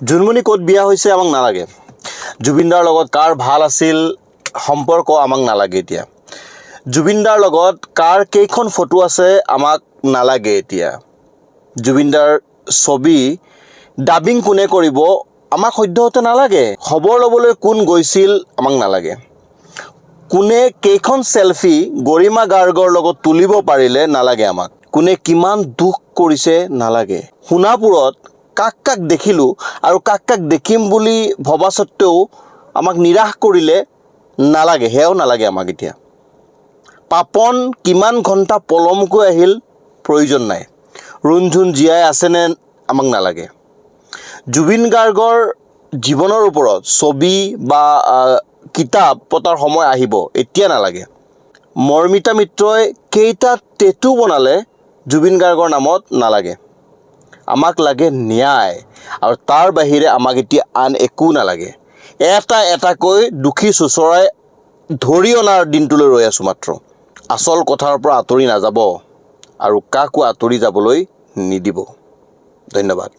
জোনমণি ক'ত বিয়া হৈছে আমাক নালাগে। জুবিনদাৰ লগত কাৰ ভাল আছিল সম্পৰ্ক আমাক নালাগে এতিয়া। জুবিনদাৰ লগত কাৰ কেইখন ফটো আছে আমাক নালাগে এতিয়া। জুবিনদাৰ ছবি ডাবিং কোনে কৰিব আমাক সদ্যহতে নালাগে। খবৰ ল'বলৈ কোন গৈছিল আমাক নালাগে। কোনে কেইখন চেলফি গৰিমা গাৰ্গৰ লগত তুলিব পাৰিলে নালাগে আমাক। কোনে কিমান দুখ কৰিছে নালাগে। সোণাপুৰত কাক কাক দেখিলোঁ আৰু কাক কাক দেখিম বুলি ভবা স্বত্বেও আমাক নিৰাশ কৰিলে নালাগে সেয়াও নালাগে আমাক এতিয়া। পাপন কিমান ঘণ্টা পলমকৈ আহিল প্ৰয়োজন নাই। ৰুণঝুণ জীয়াই আছেনে আমাক নালাগে। জুবিন গাৰ্গৰ জীৱনৰ ওপৰত ছবি বা কিতাপ পতাৰ সময় আহিব এতিয়া নালাগে। মৰ্মিতা মিত্ৰই কেইটা টেটু বনালে জুবিন গাৰ্গৰ নামত নালাগে। আমাক লাগে ন্যায় আৰু তাৰ বাহিৰে আমাক এতিয়া আন একো নালাগে। এটা এটাকৈ দুখী চুচৰাই ধৰি অনাৰ দিনটোলৈ ৰৈ আছোঁ মাত্ৰ। আচল কথাৰ পৰা আঁতৰি নাযাব আৰু কাকো আঁতৰি যাবলৈ নিদিব। ধন্যবাদ।